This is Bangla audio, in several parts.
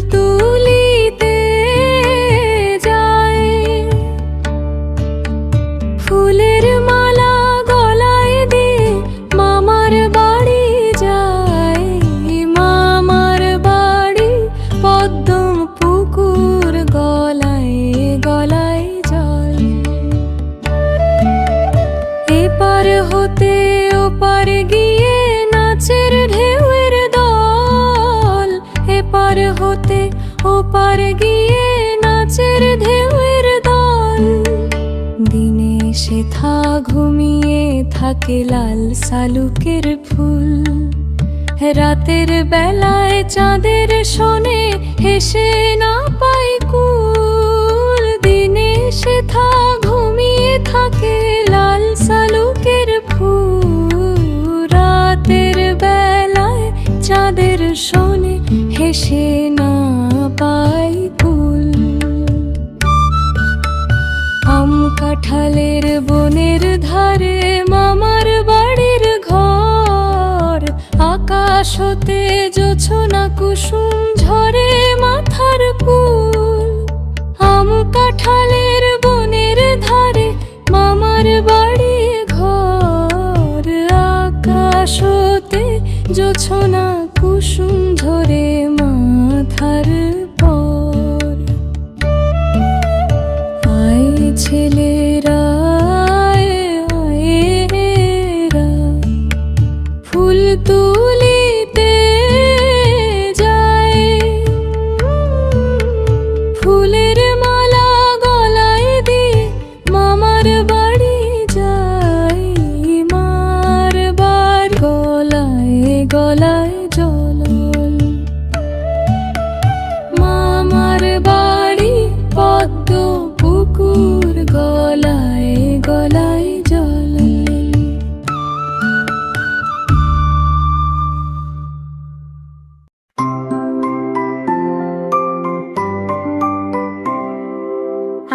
तू ওপার গিয়ে নাচের ঢেউয়ের দল। দিনে সেথা ঘুমিয়ে থাকে লাল শালুকের ফুল। রাতের বেলায় চাঁদের শোনে হেসে না পাই কুল। দিনে সেথা ঘুমিয়ে থাকে লাল শালুকের ফুল। রাতের বেলায় চাঁদের শোনে হেসে না পাই কুল আম কাঁঠালের বনের ধারে মামার বাড়ির ঘর। আকাশ হতে জোছনা কুসুম ঝরে মাথার কুল। আম কাঁঠালের বনের ধারে মামার বাড়ি ঘর। আকাশ হতে জোছনা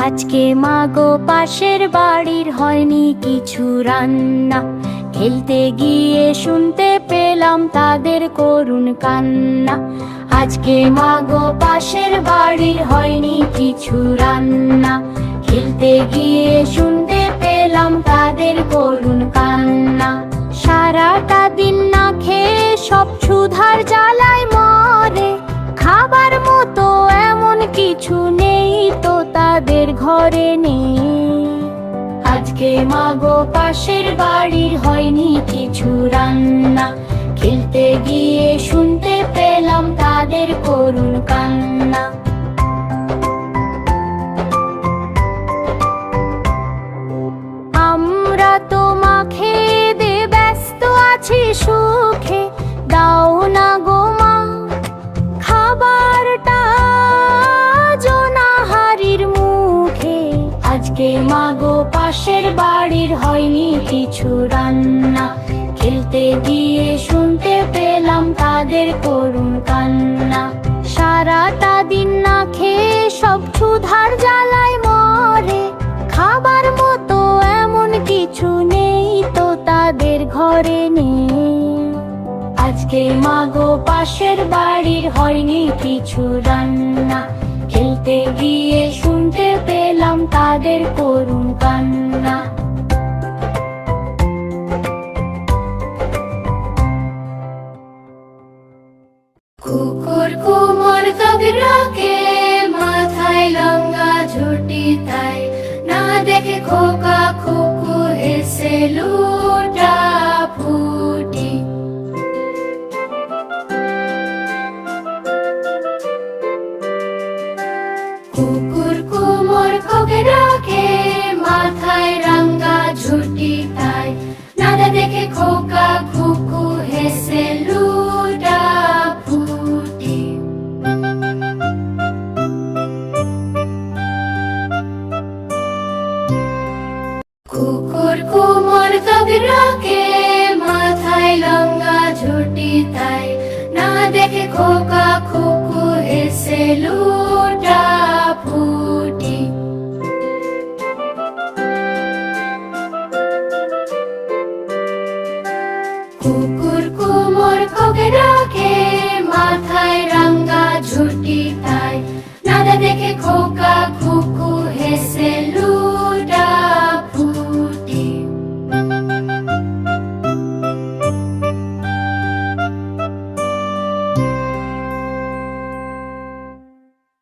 আজকে মাগো পাশের বাড়ির হয়নি কিছু রান্না। খেলতে গিয়ে শুনতে পেলাম তাদের করুণ কান্না। আজকে মাগো পাশের বাড়ির হয়নি কিছু রান্না। খেলতে গিয়ে শুনতে পেলাম তাদের করুণ কান্না। ঘরে নেই। আজকে মাগো পাশের বাড়ির হয়নি কিছু রান্না। খেলতে গিয়ে শুনতে পেলাম তাদের করুন কান্না। আজকে মাগো, পাশের বাড়ির হয়নি কিছু রান্না। খেলতে গিয়ে শুনতে পেলাম তাদের করুণ কান্না। সারাটা দিন না খেয়ে সব ক্ষুধার জ্বালায় মরে। খাবার মতো এমন কিছু নেই তো তাদের ঘরে নেই। আজকে মাগো, পাশের বাড়ির হয়নি কিছু রান্না। খেলতে গিয়ে শুনতে পেলাম তাদের করুণ কান্না। কুকুর কুমোর কাকড়াকে মাথায় লঙ্গা ঝুটি তাই। না দেখে খোকা খুকু হেসে লুটা coca cucu heseluda puti. Kukur kumur kabirake dog.